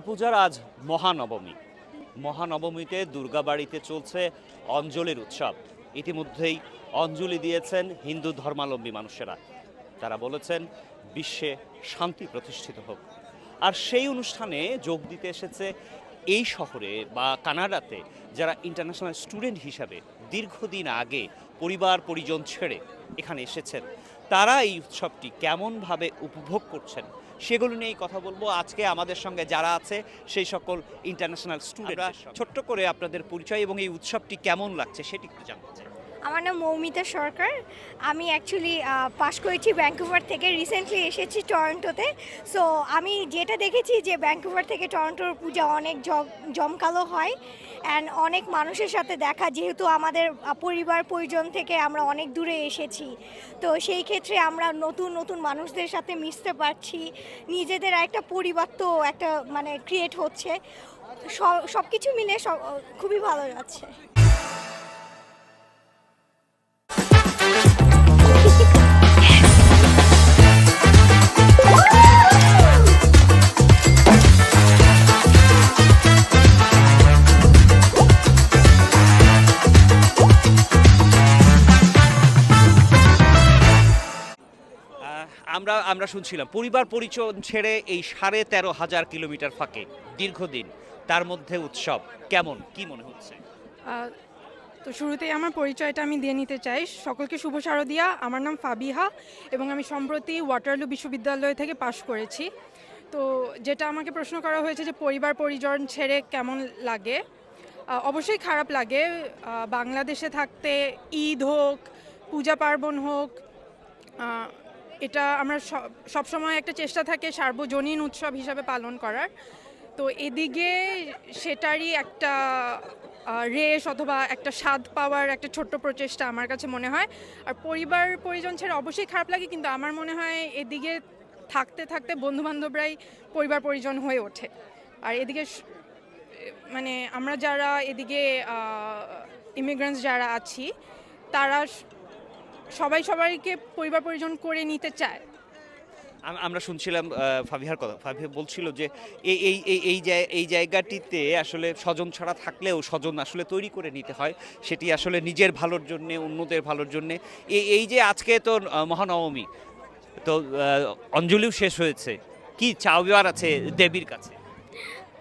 দুর্গাপূজার আজ মহানবমী। মহানবমীতে দুর্গাবাড়িতে চলছে অঞ্জলির উৎসব। ইতিমধ্যেই অঞ্জলি দিয়েছেন হিন্দু ধর্মাবলম্বী মানুষেরা। তারা বলেছেন, বিশ্বে শান্তি প্রতিষ্ঠিত হোক। আর সেই অনুষ্ঠানে যোগ দিতে এসেছে এই শহরে বা কানাডাতে যারা ইন্টারন্যাশনাল স্টুডেন্ট হিসাবে দীর্ঘদিন আগে পরিবার পরিজন ছেড়ে এখানে এসেছেন, তারা এই উৎসবটি কেমনভাবে উপভোগ করছেন সেগুলো নিয়েই কথা বলব। আজকে আমাদের সঙ্গে যারা আছে সেই সকল ইন্টারন্যাশনাল স্টুডেন্টরা ছোট্ট করে আপনাদের পরিচয় এবং এই উৎসবটি কেমন লাগছে সেটি একটু জানতে চাই। আমার নাম মৌমিতা সরকার। আমি অ্যাকচুয়ালি পাস করেছি ব্যাঙ্কুভার থেকে। রিসেন্টলি এসেছি টরন্টোতে সো আমি যেটা দেখেছি যে ব্যাঙ্কুভার থেকে টরন্টোর পূজা অনেক জম- জমকালো হয় অ্যান্ড অনেক মানুষের সাথে দেখা, যেহেতু আমাদের পরিবার পরিজন থেকে আমরা অনেক দূরে এসেছি। তো সেই ক্ষেত্রে আমরা নতুন নতুন মানুষদের সাথে মিশতে পারছি। নিজেদের একটা পরিবার তো একটা মানে ক্রিয়েট হচ্ছে। সব কিছু মিলে সব খুবই ভালো যাচ্ছে। আমরা আমরা শুনছিলাম, পরিবার পরিচয় ছেড়ে এই সাড়ে তেরো হাজার কিলোমিটার ফাঁকে দীর্ঘদিন তার মধ্যে উৎসব কেমন, কি মনে হচ্ছে? তো শুরুতেই আমার পরিচয়টা আমি দিয়ে নিতে চাই। সকলকে শুভ শারদিয়া। আমার নাম ফাবিহা এবং আমি সম্প্রতি ওয়াটারলু বিশ্ববিদ্যালয় থেকে পাশ করেছি। তো যেটা আমাকে প্রশ্ন করা হয়েছে যে পরিবার পরিজন ছেড়ে কেমন লাগে? অবশ্যই খারাপ লাগে। বাংলাদেশে থাকতে ঈদ হোক, পূজা পার্বণ হোক এটা আমরা সব- সবসময় একটা চেষ্টা থাকে সার্বজনীন উৎসব হিসাবে পালন করার। তো এদিকে সেটারই একটা রেশ অথবা একটা স্বাদ পাওয়ার একটা ছোট্ট প্রচেষ্টা আমার কাছে মনে হয়। আর পরিবার পরিজন ছেড়ে অবশ্যই খারাপ লাগে, কিন্তু আমার মনে হয় এদিকে থাকতে থাকতে বন্ধুবান্ধবরাই পরিবার পরিজন হয়ে ওঠে। আর এদিকে মানে আমরা যারা এদিকে ইমিগ্রেন্টস যারা আছি, তারা সবাই সবাইকে পরিবার পরিজন করে নিতে চায়। আমরা শুনছিলাম আহ, ফাবিহার কথা ফাবিহা বলছিল যে এই এই এই এই জায়- এই জায়গাটিতে আসলে স্বজন ছাড়া থাকলেও স্বজন আসলে তৈরি করে নিতে হয়। সেটি আসলে নিজের ভালোর জন্যে অন্যদের ভালোর জন্যে। এই এই যে আজকে তো মহানবমী তো অঞ্জলিও শেষ হয়েছে। কি চাওয়ার আছে দেবীর কাছে?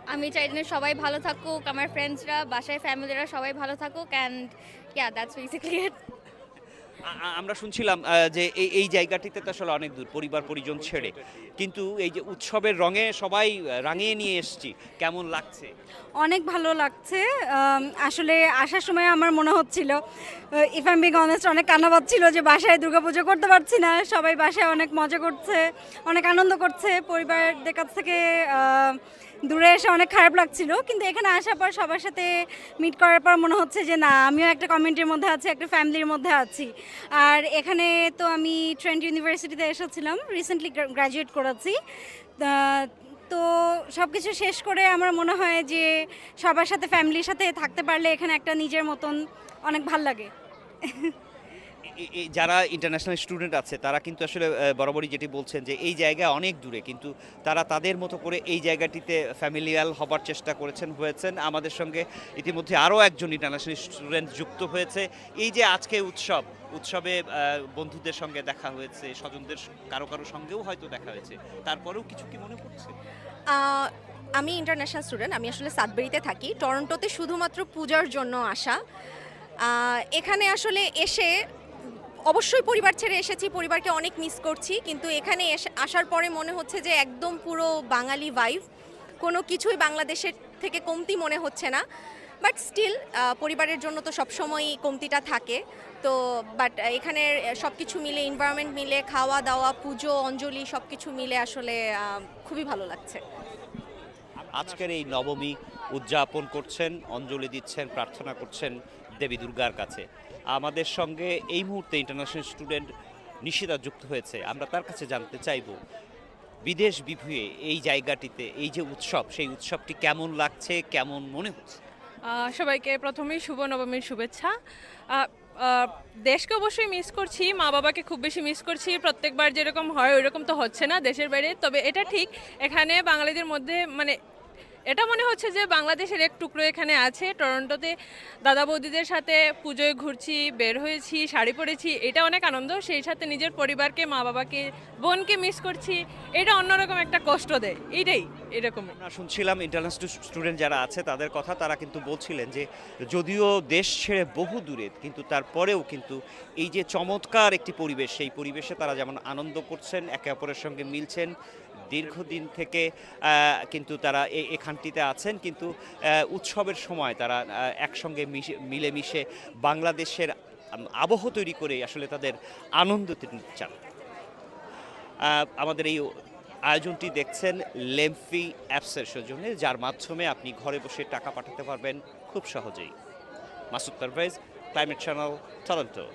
আমি চাই যেন সবাই ভালো থাকুক আমার ফ্রেন্ডসরা বাসায় ফ্যামিলিরা সবাই ভালো থাকুক and yeah that's basically it আমরা শুনছিলাম যে এই এই জায়গাটিতে তো আসলে অনেক দূর, পরিবার, পরিজন ছেড়ে। কিন্তু এই যে উৎসবের রঙে সবাই রাঙিয়ে নিয়ে এসছি, কেমন লাগছে? অনেক ভালো লাগছে। আসলে আসার সময় আমার মনে হচ্ছিল ইফ বিং অনেস্ট অনেক কান্না পাচ্ছিল যে বাসায় দুর্গাপুজো করতে পারছি না, সবাই বাসায় অনেক মজা করছে, অনেক আনন্দ করছে, পরিবারদের কাছ থেকে দূরে এসে অনেক খারাপ লাগছিল। কিন্তু এখানে আসার পর সবার সাথে মিট করার পর মনে হচ্ছে যে না, আমিও একটা কমিউনিটির মধ্যে আছি, একটা ফ্যামিলির মধ্যে আছি। আর এখানে তো আমি ট্রেন্ট ইউনিভার্সিটিতে এসেছিলাম রিসেন্টলি গ্র্যাজুয়েট করেছি তো সব কিছু শেষ করে আমার মনে হয় যে সবার সাথে ফ্যামিলির সাথে থাকতে পারলে এখানে একটা নিজের মতন অনেক ভালো লাগে। যারা ইন্টারন্যাশনাল স্টুডেন্ট আছে, তারা কিন্তু আসলে বরাবরই যেটি বলছেন যে এই জায়গা অনেক দূরে, কিন্তু তারা তাদের মতো করে এই জায়গাটিতে ফ্যামিলিয়াল হবার চেষ্টা করেছেন, হয়েছেন। আমাদের সঙ্গে ইতিমধ্যে আরও একজন ইন্টারন্যাশনাল স্টুডেন্ট যুক্ত হয়েছে। এই যে আজকে উৎসব, উৎসবে বন্ধুদের সঙ্গে দেখা হয়েছে, স্বজনদের কারও কারও সঙ্গেও হয়তো দেখা হয়েছে, তারপরেও কিছু কি মনে পড়ছে? আমি ইন্টারন্যাশনাল স্টুডেন্ট আমি আসলে সাতবেরিতে থাকি। টরন্টোতে শুধুমাত্র পূজার জন্য আসা। এখানে আসলে এসে অবশ্যই পরিবার ছেড়ে এসেছি, পরিবারকে অনেক মিস করছি, কিন্তু এখানে আসার পরে মনে হচ্ছে যে একদম পুরো বাঙালি ভাইভ কোনো কিছুই বাংলাদেশের থেকে কমতি মনে হচ্ছে না বাট স্টিল পরিবারের জন্য তো সবসময়ই কমতিটা থাকে। তো বাট এখানে সব কিছু মিলে এনভায়রনমেন্ট মিলে, খাওয়া দাওয়া, পুজো, অঞ্জলি সব কিছু মিলে আসলে খুবই ভালো লাগছে। আজকের এই নবমী উদযাপন করছেন, অঞ্জলি দিচ্ছেন, প্রার্থনা করছেন দেবী দুর্গার কাছে। আমাদের সঙ্গে এই মুহূর্তে ইন্টারন্যাশনাল স্টুডেন্ট নিশিতা যুক্ত হয়েছে। আমরা তার কাছে জানতে চাইব, বিদেশ বিভুয়ে এই জায়গাটিতে, এই যে উৎসব, সেই উৎসবটি কেমন লাগছে, কেমন মনে হচ্ছে? সবাইকে প্রথমেই শুভ নবমীর শুভেচ্ছা। দেশকে অবশ্যই মিস করছি, মা বাবাকে খুব বেশি মিস করছি। প্রত্যেকবার যেরকম হয়, ওইরকম তো হচ্ছে না দেশের বাইরে। তবে এটা ঠিক, এখানে বাঙালিদের মধ্যে মানে এটা মনে হচ্ছে যে বাংলাদেশের এক টুকরো এখানে আছে। টরন্টোতে দাদা বৌদিদের সাথে পুজোয় ঘুরছি, বের হয়েছি, শাড়ি পরেছি, এটা অনেক আনন্দ। সেই সাথে নিজের পরিবারকে, মা বাবাকে, বোনকে মিস করছি। এটা অন্যরকম একটা কষ্ট দেয়। এইটাই এরকম আমরা শুনছিলাম ইন্টারন্যাশনাল স্টুডেন্ট যারা আছে, তাদের কথা তারা কিন্তু বলছিলেন যে, যদিও দেশ ছেড়ে বহু দূরে, কিন্তু তারপরেও কিন্তু এই যে চমৎকার একটি পরিবেশ, সেই পরিবেশে তারা যেমন আনন্দ করছেন, একে অপরের সঙ্গে মিলছেন দীর্ঘদিন থেকে কিন্তু তারা এখানটিতে আছেন। কিন্তু উৎসবের সময় তারা একসঙ্গে মিশে, মিলেমিশে বাংলাদেশের আবহ তৈরি করে আসলে তাদের আনন্দ চান। আমাদের এই আয়োজনটি দেখছেন লেমফি অ্যাপসের সৌজন্যে, যার মাধ্যমে আপনি ঘরে বসে টাকা পাঠাতে পারবেন খুব সহজেই। Masud Parvez, climate channel Toronto